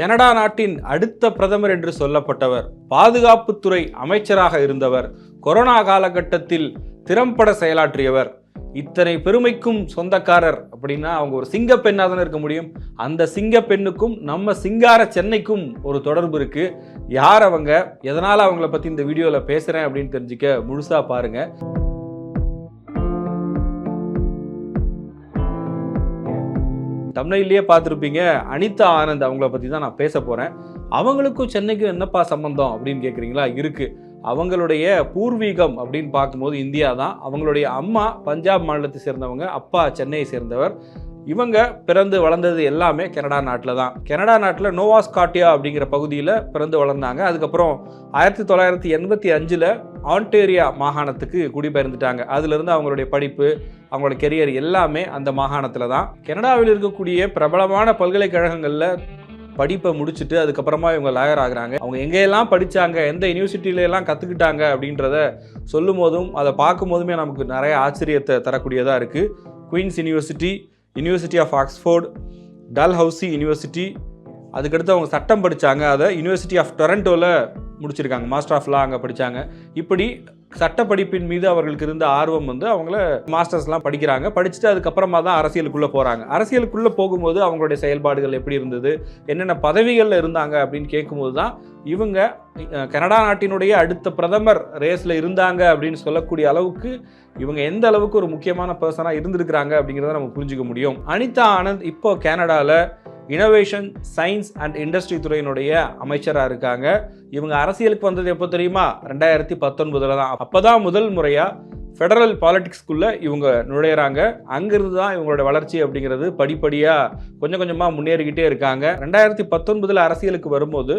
Canada நாட்டின் அடுத்த பிரதமர் என்று சொல்லப்பட்டவர் பாதுகாப்புத்துறை அமைச்சராக இருந்தவர் கொரோனா காலகட்டத்தில் திறம்பட செயலாற்றியவர். இத்தனை பெருமைக்கும் சொந்தக்காரர் அப்படின்னா அவங்க ஒரு சிங்க பெண்ணாக தானே இருக்க முடியும். அந்த சிங்க பெண்ணுக்கும் நம்ம சிங்கார சென்னைக்கும் ஒரு தொடர்பு இருக்கு. யார் அவங்க? எதனால் அவங்கள பற்றி இந்த வீடியோவில் பேசுகிறேன் அப்படின்னு தெரிஞ்சுக்க முழுசாக பாருங்க. தமிழ்லேயே பார்த்துருப்பீங்க. அனிதா ஆனந்த் அவங்கள பற்றி தான் நான் பேச போகிறேன் அவங்களுக்கும் சென்னைக்கும் என்னப்பா சம்பந்தம் அப்படின்னு கேட்குறீங்களா இருக்குது அவங்களுடைய பூர்வீகம் அப்படின்னு பார்க்கும்போது இந்தியா தான். அவங்களுடைய அம்மா பஞ்சாப் மாநிலத்தை சேர்ந்தவங்க அப்பா சென்னையை சேர்ந்தவர். இவங்க பிறந்து வளர்ந்தது எல்லாமே கனடா நாட்டில் தான். கனடா நாட்டில் நோவாஸ்காட்டியா அப்படிங்கிற பகுதியில் பிறந்து வளர்ந்தாங்க. அதுக்கப்புறம் ஆயிரத்தி தொள்ளாயிரத்தி எண்பத்தி அஞ்சில் ஆன்டேரியா மாகாணத்துக்கு குடிபெயர்ந்துட்டாங்க. அதுலேருந்து அவங்களுடைய படிப்பு அவங்களோட கெரியர் எல்லாமே அந்த மாகாணத்தில் தான். கனடாவில் இருக்கக்கூடிய பிரபலமான பல்கலைக்கழகங்களில் படிப்பை முடிச்சுட்டு அதுக்கப்புறமா இவங்க லாயர் ஆகுறாங்க. அவங்க எங்கெல்லாம் படித்தாங்க எந்த யூனிவர்சிட்டியிலலாம் கற்றுக்கிட்டாங்க அப்படின்றத சொல்லும் போதும் அதை பார்க்கும் போதுமே நமக்கு நிறைய ஆச்சரியத்தை தரக்கூடியதாக இருக்குது Queen's university university of Oxford Dalhousie university அதுக்கடுத்து அவங்க சட்டம் படித்தாங்க அதை யூனிவர்சிட்டி ஆஃப் டொரண்டோவில் முடிச்சிருக்காங்க. மாஸ்டர் ஆஃப் லா அங்கே படித்தாங்க இப்படி சட்ட படிப்பின் மீது அவர்களுக்கு இருந்த ஆர்வம் வந்து அவங்கள மாஸ்டர்ஸ்லாம் படிக்கிறாங்க. படிச்சுட்டு அதுக்கப்புறமா தான் அரசியலுக்குள்ளே போகிறாங்க அரசியலுக்குள்ளே போகும்போது அவங்களுடைய செயல்பாடுகள் எப்படி இருந்தது? என்னென்ன பதவிகளில் இருந்தாங்க அப்படின்னு கேட்கும்போது தான் இவங்க கனடா நாட்டினுடைய அடுத்த பிரதமர் ரேஸில் இருந்தாங்க அப்படின்னு சொல்லக்கூடிய அளவுக்கு இவங்க எந்த அளவுக்கு ஒரு முக்கியமான பர்சனாக இருந்திருக்கிறாங்க அப்படிங்கிறத நம்ம புரிஞ்சுக்க முடியும். அனிதா ஆனந்த் இப்போ கனடாவில் இனோவேஷன் சயின்ஸ் அண்ட் இண்டஸ்ட்ரி துறையினுடைய அமைச்சராக இருக்காங்க. இவங்க அரசியலுக்கு வந்தது எப்போ தெரியுமா? ரெண்டாயிரத்தி பத்தொன்பதில் தான். அப்போ தான் முதல் முறையாக ஃபெடரல் பாலிடிக்ஸ்குள்ளே இவங்க நுழையிறாங்க. அங்கிருந்து தான் இவங்களோட வளர்ச்சி அப்படிங்கிறது படிப்படியாக கொஞ்சம் கொஞ்சமாக முன்னேறிக்கிட்டே இருக்காங்க. ரெண்டாயிரத்தி பத்தொன்பதில் அரசியலுக்கு வரும்போது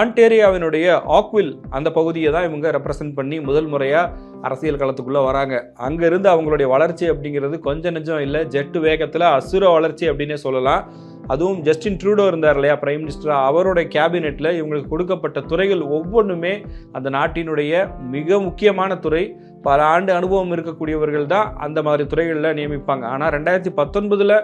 ஆன்டேரியாவினுடைய ஆக்வில் அந்த பகுதியை தான் இவங்க ரெப்ரசன்ட் பண்ணி முதல் முறையாக அரசியல் களத்துக்குள்ளே வராங்க. அங்கேருந்து அவங்களுடைய வளர்ச்சி அப்படிங்கிறது கொஞ்சம் நெஞ்சம் இல்லை ஜெட்டு வேகத்தில் அசுர வளர்ச்சி அப்படின்னே சொல்லலாம். அதுவும் ஜஸ்டின் ட்ரூடோ இருந்தார் இல்லையா பிரைம் மினிஸ்டர் அவருடைய கேபினெட்டில் இவங்களுக்கு கொடுக்கப்பட்ட துறைகள் ஒவ்வொன்றுமே அந்த நாட்டினுடைய மிக முக்கியமான துறை. பல ஆண்டு அனுபவம் இருக்கக்கூடியவர்கள் தான் அந்த மாதிரி துறைகளில் நியமிப்பாங்க. ஆனால் ரெண்டாயிரத்தி பத்தொன்பதில்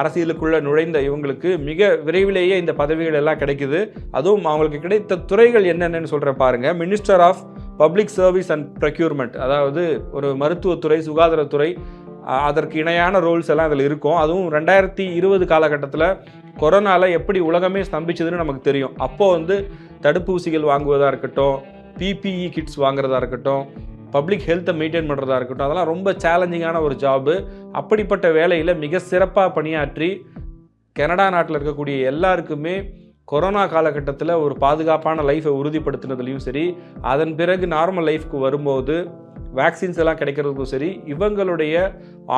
அரசியலுக்குள்ளே நுழைந்த இவங்களுக்கு மிக விரைவிலேயே இந்த பதவிகள் எல்லாம் கிடைக்குது. அதுவும் அவங்களுக்கு கிடைத்த துறைகள் என்னென்னு சொல்கிறேன் பாருங்க. Minister of public service and procurement அதாவது ஒரு மருத்துவத்துறை சுகாதாரத்துறை அதற்கு இணையான ரோல்ஸ் எல்லாம் அதில் இருக்கும். அதுவும் ரெண்டாயிரத்தி இருபது காலகட்டத்தில் கொரோனாவில் எப்படி உலகமே ஸ்தம்பிச்சதுன்னு நமக்கு தெரியும். அப்போது வந்து தடுப்பூசிகள் வாங்குவதாக இருக்கட்டும் பிபிஇ கிட்ஸ் வாங்குறதா இருக்கட்டும் பப்ளிக் ஹெல்த்தை மெயின்டைன் பண்ணுறதா இருக்கட்டும் அதெல்லாம் ரொம்ப சேலஞ்சிங்கான ஒரு ஜாபு அப்படிப்பட்ட வேலையில் மிக சிறப்பாக பணியாற்றி கனடா நாட்டில் இருக்கக்கூடிய எல்லாருக்குமே கொரோனா காலகட்டத்தில் ஒரு பாதுகாப்பான லைஃப்பை உறுதிப்படுத்தினதுலையும் சரி அதன் பிறகு நார்மல் லைஃப்க்கு வரும்போது வேக்சின்ஸ் எல்லாம் கிடைக்கிறதுக்கும் சரி இவங்களுடைய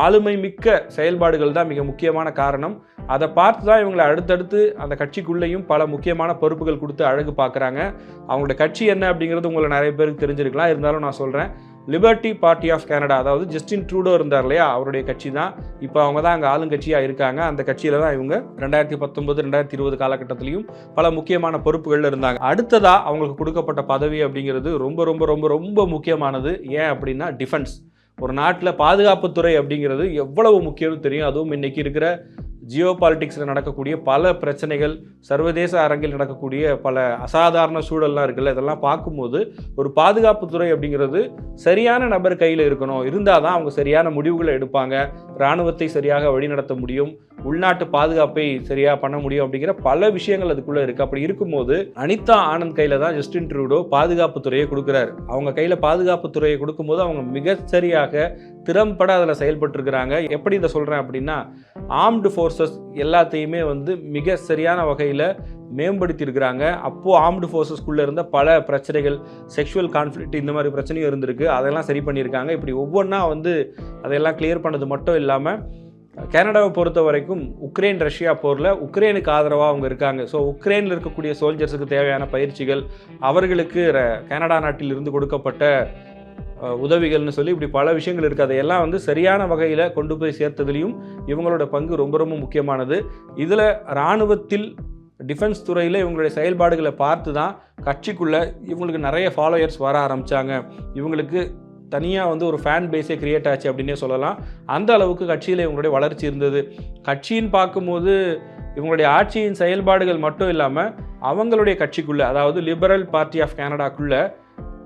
ஆளுமை மிக்க செயல்பாடுகள் தான் மிக முக்கியமான காரணம். அதை பார்த்து தான் இவங்களை அடுத்தடுத்து அந்த கட்சிக்குள்ளேயும் பல முக்கியமான பொறுப்புகள் கொடுத்து அழகு பார்க்குறாங்க. அவங்களோட கட்சி என்ன அப்படிங்கிறது உங்களை நிறைய பேருக்கு தெரிஞ்சிருக்கலாம். இருந்தாலும் நான் சொல்கிறேன் லிபர்ட்டி பார்ட்டி ஆஃப் கனடா அதாவது ஜஸ்டின் ட்ரூடோ இருந்தார் இல்லையா? அவருடைய கட்சி தான். இப்போ அவங்க தான் அங்கே ஆளுங்கட்சியாக இருக்காங்க. அந்த கட்சியில் தான் இவங்க ரெண்டாயிரத்தி பத்தொன்பது ரெண்டாயிரத்தி இருபது காலகட்டத்திலையும் பல முக்கியமான பொறுப்புகளில் இருந்தாங்க. அடுத்ததாக அவங்களுக்கு கொடுக்கப்பட்ட பதவி அப்படிங்கிறது ரொம்ப ரொம்ப ரொம்ப ரொம்ப முக்கியமானது. ஏன் அப்படின்னா டிஃபென்ஸ் ஒரு நாட்டில் பாதுகாப்புத்துறை அப்படிங்கிறது எவ்வளவு முக்கியம்னு தெரியும். அதுவும் இன்னைக்கு இருக்கிற ஜியோ பாலிட்டிக்ஸில் நடக்கக்கூடிய பல பிரச்சனைகள் சர்வதேச அரங்கில் நடக்கக்கூடிய பல அசாதாரண சூழல்லாம் இருக்குல்ல இதெல்லாம் பார்க்கும்போது ஒரு பாதுகாப்புத்துறை அப்படிங்கிறது சரியான நபர் கையில் இருக்கணும். இருந்தால் தான் அவங்க சரியான முடிவுகளை எடுப்பாங்க. இராணுவத்தை சரியாக வழிநடத்த முடியும். உள்நாட்டு பாதுகாப்பை சரியாக பண்ண முடியும் அப்படிங்கிற பல விஷயங்கள் அதுக்குள்ளே இருக்குது அப்படி இருக்கும்போது அனிதா ஆனந்த் கையில் தான் ஜஸ்டின் ட்ரூடோ பாதுகாப்பு துறையை கொடுக்குறாரு. அவங்க கையில் பாதுகாப்பு துறையை கொடுக்கும்போது அவங்க மிகச்சரியாக திறம்பட அதில் செயல்பட்டுருக்கிறாங்க. எப்படி இதை சொல்கிறேன் அப்படின்னா ஆர்ம்டு ஃபோர்ஸஸ் எல்லாத்தையுமே வந்து மிக சரியான வகையில் மேம்படுத்தியிருக்கிறாங்க. அப்போது ஆர்ம்டு ஃபோர்ஸஸ்குள்ளே இருந்த பல பிரச்சனைகள் செக்ஷுவல் கான்ஃப்ளிக்ட் இந்த மாதிரி பிரச்சனையும் இருந்திருக்கு. அதெல்லாம் சரி பண்ணியிருக்காங்க. இப்படி ஒவ்வொன்றா வந்து அதையெல்லாம் கிளியர் பண்ணது மட்டும் இல்லாமல் கனடாவை பொறுத்த வரைக்கும் உக்ரைன் ரஷ்யா போரில் உக்ரைனுக்கு ஆதரவாக அவங்க இருக்காங்க. ஸோ உக்ரைனில் இருக்கக்கூடிய சோல்ஜர்ஸுக்கு தேவையான பயிற்சிகள் அவர்களுக்கு ர- கனடா நாட்டில் இருந்து கொடுக்கப்பட்ட உதவிகள்னு சொல்லி இப்படி பல விஷயங்கள் இருக்குது அதையெல்லாம் வந்து சரியான வகையில் கொண்டு போய் சேர்த்ததுலேயும் இவங்களோட பங்கு ரொம்ப ரொம்ப முக்கியமானது. இதில் இராணுவத்தில் டிஃபென்ஸ் துறையில் இவங்களுடைய செயல்பாடுகளை பார்த்து தான் கட்சிக்குள்ளே இவங்களுக்கு நிறைய ஃபாலோயர்ஸ் வர ஆரம்பித்தாங்க இவங்களுக்கு தனியாக வந்து ஒரு ஃபேன் பேஸே கிரியேட் ஆச்சு அப்படின்னே சொல்லலாம். அந்த அளவுக்கு கட்சியில் இவங்களுடைய வளர்ச்சி இருந்தது. கட்சின்னு பார்க்கும்போது இவங்களுடைய ஆட்சியின் செயல்பாடுகள் மட்டும் இல்லாமல் அவங்களுடைய கட்சிக்குள்ளே அதாவது லிபரல் பார்ட்டி ஆஃப் கனடாக்குள்ளே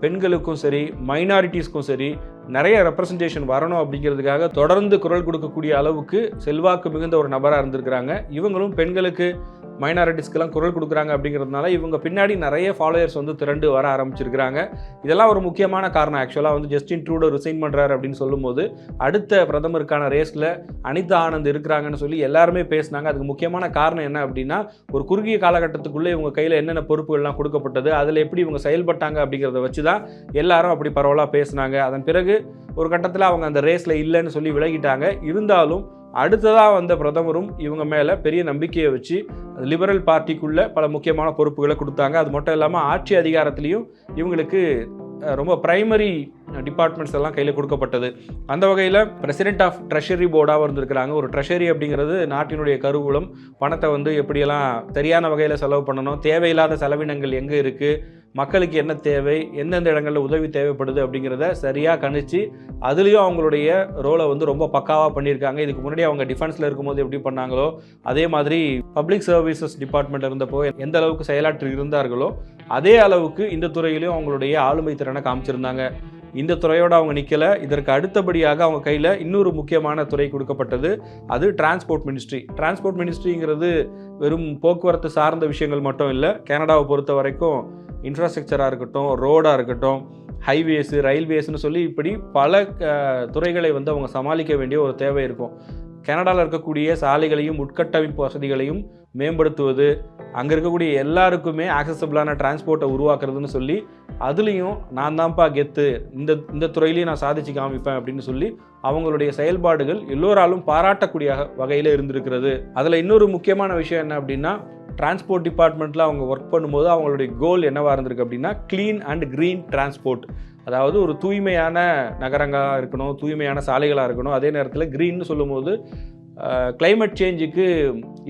பெண்களுக்கும் சரி மைனாரிட்டிஸ்க்கும் சரி நிறைய ரெப்ரசன்டேஷன் வரணும் அப்படிங்கிறதுக்காக தொடர்ந்து குரல் கொடுக்கக்கூடிய அளவுக்கு செல்வாக்கு மிகுந்த ஒரு நபராக இருந்திருக்கிறாங்க. இவங்களும் பெண்களுக்கு மைனாரிட்டிஸ்க்கெல்லாம் குரல் கொடுக்குறாங்க அப்படிங்கிறதுனால இவங்க பின்னாடி நிறைய ஃபாலோயர்ஸ் வந்து திரண்டு வர ஆரம்பிச்சிருக்கிறாங்க. இதெல்லாம் ஒரு முக்கியமான காரணம். ஆக்சுவலாக வந்து ஜஸ்டின் ட்ரூடோ ரிசைன் பண்ணுறாரு அப்படின்னு சொல்லும்போது அடுத்த பிரதமருக்கான ரேஸில் அனிதா ஆனந்த் இருக்கிறாங்கன்னு சொல்லி எல்லாருமே பேசினாங்க. அதுக்கு முக்கியமான காரணம் என்ன அப்படின்னா ஒரு குறுகிய காலகட்டத்துக்குள்ளே இவங்க கையில் என்னென்ன பொறுப்புகள்லாம் கொடுக்கப்பட்டது அதில் எப்படி இவங்க செயல்பட்டாங்க அப்படிங்கிறத வச்சு தான் எல்லாரும் அப்படி பரவலாக பேசினாங்க. அதன் பிறகு ஒரு கட்டத்தில் அவங்க அந்த ரேஸில் இல்லைன்னு சொல்லி விலகிட்டாங்க. இருந்தாலும் அடுத்ததாக வந்த பிரதமரும் இவங்க மேலே பெரிய நம்பிக்கையை வச்சு லிபரல் பார்ட்டிக்குள்ளே பல முக்கியமான பொறுப்புகளை கொடுத்தாங்க. அது மட்டும் இல்லாமல் ஆட்சி அதிகாரத்திலையும் இவங்களுக்கு ரொம்ப பிரைமரி டிபார்ட்மெண்ட்ஸ் எல்லாம் கையில் கொடுக்கப்பட்டது. அந்த வகையில் பிரசிடென்ட் ஆஃப் ட்ரெஷரி போர்டாக இருந்திருக்கிறாங்க. ஒரு ட்ரெஷரி அப்படிங்கிறது நாட்டினுடைய கருவூலம். பணத்தை வந்து எப்படியெல்லாம் சரியான வகையில் செலவு பண்ணணும் தேவையில்லாத செலவினங்கள் எங்கே இருக்குது மக்களுக்கு என்ன தேவை எந்தெந்த இடங்களில் உதவி தேவைப்படுது அப்படிங்கிறத சரியாக கணிச்சு அதுலேயும் அவங்களுடைய ரோலை வந்து ரொம்ப பக்காவாக பண்ணியிருக்காங்க. இதுக்கு முன்னாடி அவங்க டிஃபென்ஸில் இருக்கும்போது எப்படி பண்ணாங்களோ அதே மாதிரி பப்ளிக் சர்வீசஸ் டிபார்ட்மெண்ட் இருந்தப்போ எந்த அளவுக்கு செயலாற்றி இருந்தார்களோ அதே அளவுக்கு இந்த துறையிலையும் அவங்களுடைய ஆளுமை திறனை காமிச்சிருந்தாங்க. இந்த துறையோடு அவங்க நிற்கல இதற்கு அடுத்தபடியாக அவங்க கையில் இன்னொரு முக்கியமான துறை கொடுக்கப்பட்டது அது டிரான்ஸ்போர்ட் மினிஸ்ட்ரி டிரான்ஸ்போர்ட் மினிஸ்ட்ரிங்கிறது வெறும் போக்குவரத்து சார்ந்த விஷயங்கள் மட்டும் இல்லை கனடாவை பொறுத்த வரைக்கும் இன்ஃப்ராஸ்ட்ரக்சராக இருக்கட்டும் ரோடாக இருக்கட்டும் ஹைவேஸு ரயில்வேஸ்னு சொல்லி இப்படி பல துறைகளை வந்து அவங்க சமாளிக்க வேண்டிய ஒரு தேவை இருக்கும். கனடாவில் இருக்கக்கூடிய சாலைகளையும் உட்கட்டமைப்பு வசதிகளையும் மேம்படுத்துவது அங்கே இருக்கக்கூடிய எல்லாருக்குமே ஆக்சசபிளான டிரான்ஸ்போர்ட்டை உருவாக்குறதுன்னு சொல்லி அதுலேயும் நான் தான்ப்பா கெத்து இந்த இந்த துறையிலையும் நான் சாதிச்சு காமிப்பேன் அப்படின்னு சொல்லி அவங்களுடைய செயல்பாடுகள் எல்லோராலும் பாராட்டக்கூடிய வகையில் இருந்திருக்கிறது. அதில் இன்னொரு முக்கியமான விஷயம் என்ன அப்படின்னா டிரான்ஸ்போர்ட் டிபார்ட்மெண்ட்டில் அவங்க ஒர்க் பண்ணும்போது அவங்களுடைய கோல் என்னவாக இருந்திருக்கு அப்படின்னா க்ளீன் அண்ட் க்ரீன் டிரான்ஸ்போர்ட் அதாவது ஒரு தூய்மையான நகரங்களாக இருக்கணும் தூய்மையான சாலைகளாக இருக்கணும். அதே நேரத்தில் க்ரீன்னு சொல்லும்போது கிளைமேட் சேஞ்சுக்கு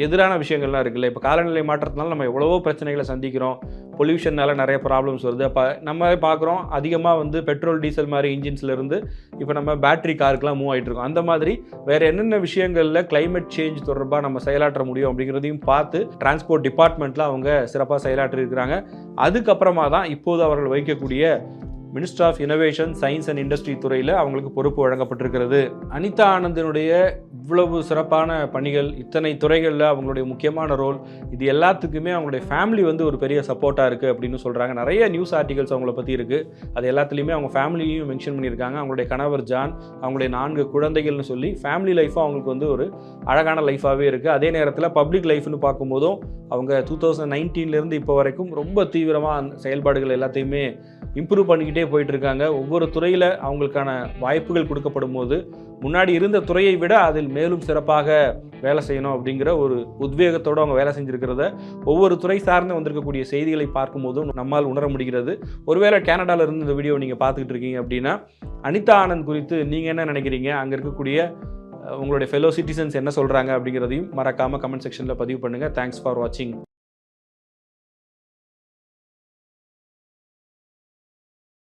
எதிரான விஷயங்கள்லாம் இருக்குல்ல. இப்போ காலநிலை மாற்றத்தினால நம்ம எவ்வளவோ பிரச்சனைகளை சந்திக்கிறோம். பொல்யூஷன்னால நிறைய ப்ராப்ளம்ஸ் வருது. அப்போ நம்ம பார்க்குறோம் அதிகமாக வந்து பெட்ரோல் டீசல் மாதிரி இன்ஜின்ஸ்லேருந்து இப்போ நம்ம பேட்டரி காருக்கெலாம் மூவ் ஆகிட்டு இருக்கோம். அந்த மாதிரி வேறு என்னென்ன விஷயங்களில் கிளைமேட் சேஞ்ச் தொடர்பாக நம்ம செயலாற்ற முடியும் அப்படிங்கிறதையும் பார்த்து டிரான்ஸ்போர்ட் டிபார்ட்மெண்ட்டில் அவங்க சிறப்பாக செயலாற்றி இருக்கிறாங்க அதுக்கப்புறமா தான் இப்போது அவர்கள் வைக்கக்கூடிய minister of innovation science and industry துறையில் அவங்களுக்கு பொறுப்பு வழங்கப்பட்டிருக்கிறது. அனிதா ஆனந்தினுடைய இவ்வளவு சிறப்பான பணிகள் இத்தனை துறைகளில் அவங்களுடைய முக்கியமான ரோல் இது எல்லாத்துக்குமே அவங்களுடைய ஃபேமிலி வந்து ஒரு பெரிய சப்போர்ட்டாக இருக்குது அப்படின்னு சொல்கிறாங்க நிறைய நியூஸ் ஆர்டிகல்ஸ் அவங்கள பற்றி இருக்குது அது எல்லாத்துலேயுமே அவங்க ஃபேமிலியும் மென்ஷன் பண்ணியிருக்காங்க. அவங்களுடைய கணவர் ஜான் அவங்களுடைய நான்கு குழந்தைகள்னு சொல்லி ஃபேமிலி லைஃப்பும் அவங்களுக்கு வந்து ஒரு அழகான லைஃபாகவே இருக்குது அதே நேரத்தில் பப்ளிக் லைஃப்னு பார்க்கும்போதும் அவங்க டூ தௌசண்ட் நைன்டீன்லேருந்து இப்போ வரைக்கும் ரொம்ப தீவிரமாக அந்த செயல்பாடுகள் எல்லாத்தையுமே இம்ப்ரூவ் பண்ணிக்கிட்டே போயிட்டு இருக்காங்க ஒவ்வொரு துறையில் அவங்களுக்கான வாய்ப்புகள் கொடுக்கப்படும் போது முன்னாடி இருந்த துறையை விட அதில் மேலும் சிறப்பாக வேலை செய்யணும் அப்படிங்கிற ஒரு உத்வேகத்தோடு அவங்க வேலை செஞ்சுருக்கிறத ஒவ்வொரு துறை சார்ந்து வந்திருக்கக்கூடிய செய்திகளை பார்க்கும்போதும் நம்மால் உணர முடிகிறது. ஒருவேளை கேனடாவில் இருந்து இந்த வீடியோ நீங்கள் பார்த்துக்கிட்டு இருக்கீங்க அப்படின்னா அனிதா ஆனந்த் குறித்து நீங்கள் என்ன நினைக்கிறீங்க? அங்கே இருக்கக்கூடிய உங்களுடைய ஃபெலோ சிட்டிசன்ஸ் என்ன சொல்கிறாங்க அப்படிங்கிறதையும் மறக்காமல் கமெண்ட் செக்ஷனில் பதிவு பண்ணுங்கள் தேங்க்ஸ் ஃபார் வாட்சிங்